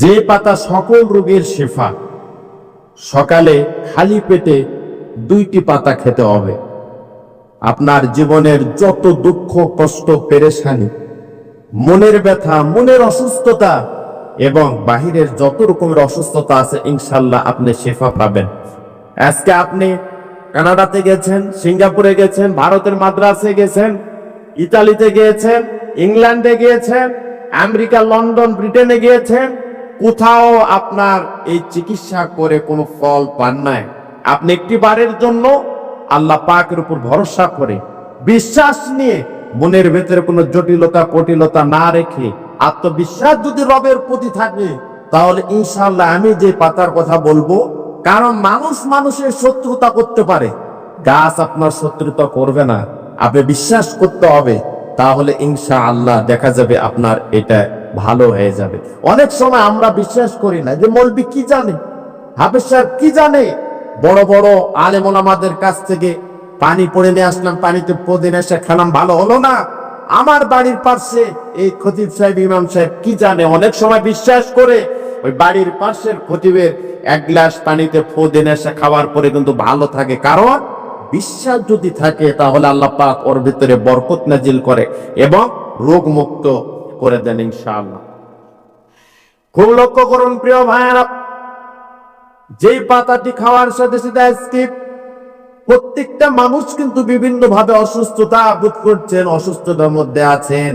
যে পাতা সকল রোগের শেফা, সকালে খালি পেটে দুইটি পাতা খেতে হবে। আপনার জীবনের যত দুঃখ, কষ্ট, পেরেশানি, মনের ব্যথা, মনের অসুস্থতা এবং বাহিরের যত রকমের অসুস্থতা আছে, ইনশাল্লাহ আপনি শেফা পাবেন। আজকে আপনি কানাডাতে গেছেন, সিঙ্গাপুরে গেছেন, ভারতের মাদ্রাসে গেছেন, ইতালিতে গিয়েছেন, ইংল্যান্ডে গিয়েছেন, আমেরিকা, লন্ডন, ব্রিটেনে গিয়েছেন কোথাও আপনার এই চিকিৎসা করে কোনো ফল পান নাই। আপনি একটি বারের জন্য আল্লাহ পাকের উপর ভরসা করে বিশ্বাস নিয়ে মনের ভেতরে কোনো জটিলতা, কটিলতা না রেখে আত্মবিশ্বাস যদি রবের প্রতি থাকে, তাহলে ইনশাল্লাহ আমি যে পাতার কথা বলব, কারণ মানুষ মানুষের শত্রুতা করতে পারে। গাছ আপনার শত্রুতা করবে না। আপনি বিশ্বাস করতে হবে, তাহলে ইনশা আল্লাহ দেখা যাবে আপনার এটা ভালো হয়ে যাবে। অনেক সময় আমরা বিশ্বাস করি না যে মলবি কি জানে? হাফেজ সাহেব কি জানে? বড় বড় আলেমন আমাদের কাছ থেকে পানি পড়ে নিয়ে আসলাম, পানিতে প্রদিন এসে খেলাম, ভালো হলো না। আমার বাড়ির পাশে এই খতিব সাহেব, ইমাম সাহেব কি জানে? অনেক সময় বিশ্বাস করে ওই বাড়ির পাশের খতিবের এক গ্লাস পানিতে ফোদিন এসে খাওয়ার পরে কিন্তু ভালো থাকে। কারণ বিশ্বাস যদি থাকে, তাহলে আল্লাহ পাক ওর ভিতরে বরকত নাজিল করে এবং রোগ মুক্ত করে দেন ইনশাআল্লাহ। খুব লক্ষ্য করুন প্রিয় ভাইয়েরা, যেই পাতাটি খাওয়ার সাথে সাথে আজকে প্রত্যেকটা মানুষ কিন্তু বিভিন্ন ভাবে অসুস্থতা বোধ করছেন, অসুস্থতার মধ্যে আছেন।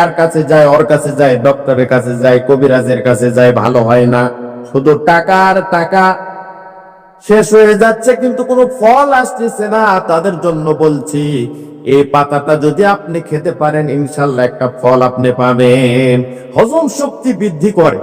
এর কাছে যায়, ওর কাছে যায়, ডক্টরের কাছে যায়, কবিরাজের কাছে যায়, ভালো হয় না। শুধু টাকার টাকা শেষ হয়ে যাচ্ছে, কিন্তু কোনো ফল আসতেছে না, তাদের জন্য বলছি এই পাতাটা যদি আপনি খেতে পারেন, ইনশাল্লাহ একটা ফল আপনি পাবেন। হজম শক্তি বৃদ্ধি করে।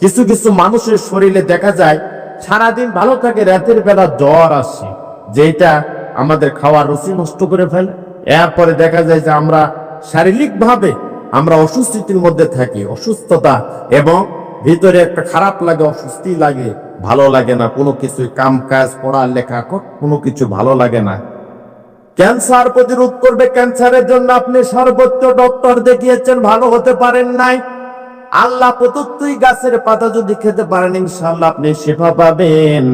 কিছু কিছু মানুষের শরীরে দেখা যায়, সারাদিন ভালো থাকে, রাতের বেলা জ্বর আসে। যেটা আমাদের খাওয়ার রুচি নষ্ট করে ফেলে। এরপরে দেখা যায় যে আমরা শারীরিক ভাবে আমরা অসুস্থিতির মধ্যে থাকি, অসুস্থতা এবং ভিতরে একটা খারাপ লাগে, অস্বস্তি লাগে, ভালো লাগে না। কোনো কিছু কাম কাজ, পড়ালেখা, কোনো কিছু ভালো লাগে না। ক্যান্সার প্রতিরোধ করবে ক্যান্সারের জন্য আপনি সর্বোচ্চ ডক্টর দেখিয়েছেন, ভালো হতে পারেন নাই। আল্লাহ প্রদত্তই গাছের পাতা যদি খেতে পারেন ইনশাল্লাহ আপনি শেফা পাবেন।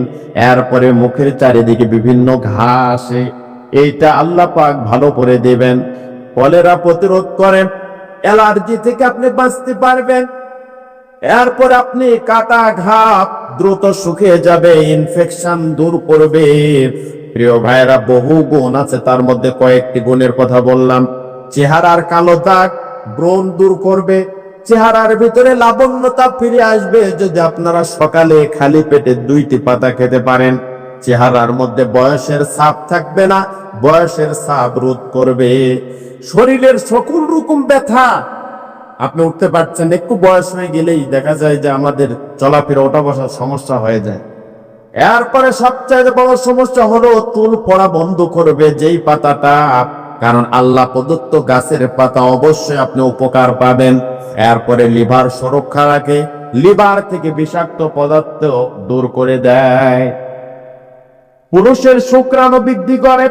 এরপরে মুখের চারিদিকে বিভিন্ন ঘাসে, এইটা আল্লাহ পাক ভালো করে দেবেন। কলেরা প্রতিরোধ করেন, অ্যালার্জি থেকে আপনি বাঁচতে পারবেন। এরপর আপনি কাটা ঘাপ দ্রুত শুকিয়ে যাবে, ইনফেকশন দূর করবে। প্রিয় ভাইরা বহু গুণ আছে। তার মধ্যে কয়েকটি গুণের কথা বললাম। চেহারার কালো দাগ ব্রণ দূর করবে। চেহারার ভিতরে লাবণ্যতা ফিরে আসবে যদি আপনারা সকালে খালি পেটে দুইটি পাতা খেতে পারেন। চেহারার মধ্যে বয়সের ছাপ থাকবে না, বয়সের ছাপ রোধ করবে। শরীরের সকল রকম ব্যথা। আপনি উঠতে পারছেন, একটু বয়স হয়ে গেলেই দেখা যায় যে আমাদের চলাফেরা ওঠা বসার সমস্যা হয়ে যায়। এরপরে সবচেয়ে বড় সমস্যা হলো চুল পড়া বন্ধ করবে যেই পাতাটা। কারণ আল্লাহ প্রদত্ত গাছের পাতা অবশ্যই আপনি উপকার পাবেন। এরপরে লিভার সুরক্ষা রাখে, লিভার থেকে বিষাক্ত পদার্থ দূর করে দেয়। পুরুষের শুক্রাণু বৃদ্ধি করে।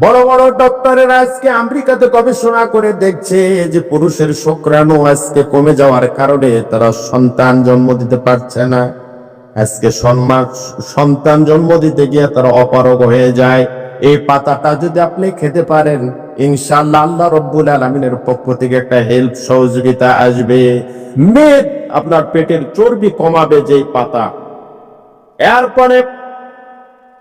বড় বড় ডক্টরের আজকে আমেরিকাতে গবেষণা করে দেখছে যে পুরুষের শুক্রাণু আজকে কমে যাওয়ার কারণে তারা সন্তান জন্ম দিতে পারছে না। আজকে সম্মান সন্তান জন্ম দিতে গিয়ে তারা অপারগ হয়ে যায়। এই পাতাটা যদি আপনি খেতে পারেন, ইনশাআল্লাহ আল্লাহ রব্বুল আলমিনের পক্ষ থেকে একটা হেল্প সহযোগিতা আসবে। মেদ আপনার পেটের চর্বি কমাবে যেই পাতা। এরপরে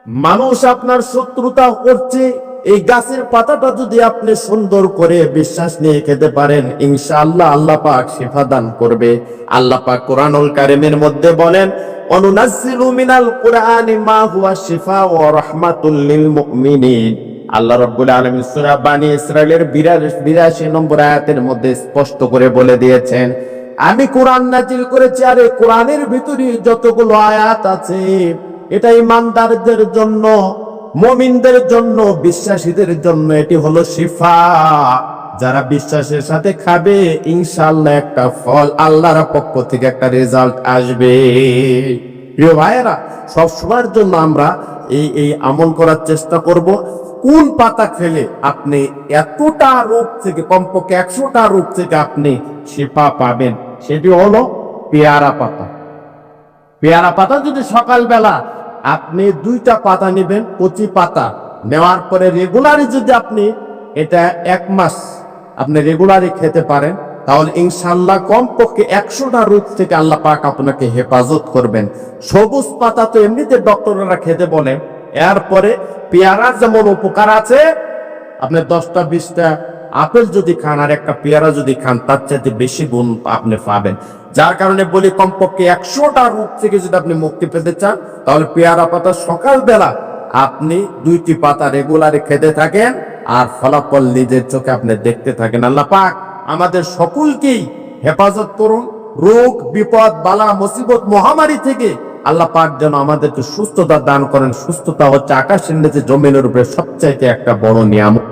মানুষ আপনার শত্রুতা করছে এই গাছের পাতাটা যদি আপনি সুন্দর করে বিশ্বাস নিয়ে খেতে পারেন, ইনশাআল্লাহ আল্লাহ পাক শিফা দান করবে। আল্লাহ পাক কোরআনুল কারিমের মধ্যে বলেন, অনুনাজ্জিলু মিনাল কুরআনি মা হুয়া শিফা ওয়া রাহমাতুল লিল মুমিনিন। আল্লাহ রাব্বুল আলামিন সূরা বানি ইসরাইলের 82 নম্বর আয়াতের মধ্যে স্পষ্ট করে বলে দিয়েছেন, আমি কোরআন নাজিল করেছি আর কোরআনের ভিতরে যতগুলো আয়াত আছে, এটা ইমানদারদের জন্য মমিনদের জন্য, বিশ্বাসীদের জন্য এটি হলো শিফা। যারা বিশ্বাসের সাথে খাবে ইনশাল্লাহ একটা ফল আল্লাহর পক্ষ থেকে একটা রেজাল্ট আসবে। প্রিয় ভাইয়েরা সব সময়ের জন্য আমরা এই এই আমল করার চেষ্টা করব। কোন পাতা খেলে আপনি এতটা রোগ থেকে, কমপক্ষে একশোটা রোগ থেকে আপনি শিফা পাবেন? সেটি হলো পেয়ারা পাতা। পেয়ারা পাতা যদি সকালবেলা আপনি দুইটা পাতা নেবেন, কচি পাতা। নেওয়ার পরে রেগুলারই যদি আপনি এটা এক মাস আপনি রেগুলারই খেতে পারেন, তাহলে ইনশাল্লাহ কমপক্ষে একশোটা রোগ থেকে আল্লাহ পাক আপনাকে হেফাজত করবেন। সবুজ পাতা তো এমনিতে ডক্টররা খেতে বলেন এরপরে পেয়ারা যেমন উপকার আছে, আপনি দশটা, বিশটা আপেল যদি খান আর একটা পেয়ারা যদি খান, তার চাইতে বেশি গুণ আপনি পাবেন। যার কারণে বলি, কমপক্ষে একশোটা রোগ থেকে যদি আপনি মুক্তি পেতে চান, তাহলে পেয়ারা পাতা সকালবেলা আপনি দুইটি পাতা রেগুলারে খেতে থাকেন আর ফলাফল নিজের চোখে আপনি দেখতে থাকেন। আল্লাহ পাক আমাদের সকলকেই হেফাজত করুন। রোগ, বিপদ, বালা, মুসিবত, মহামারী থেকে আল্লাহ পাক যেন আমাদেরকে সুস্থতা দান করেন। সুস্থতা হচ্ছে আকাশের নিচে জমিনের উপরে সবচাইতে একটা বড় নিয়ামক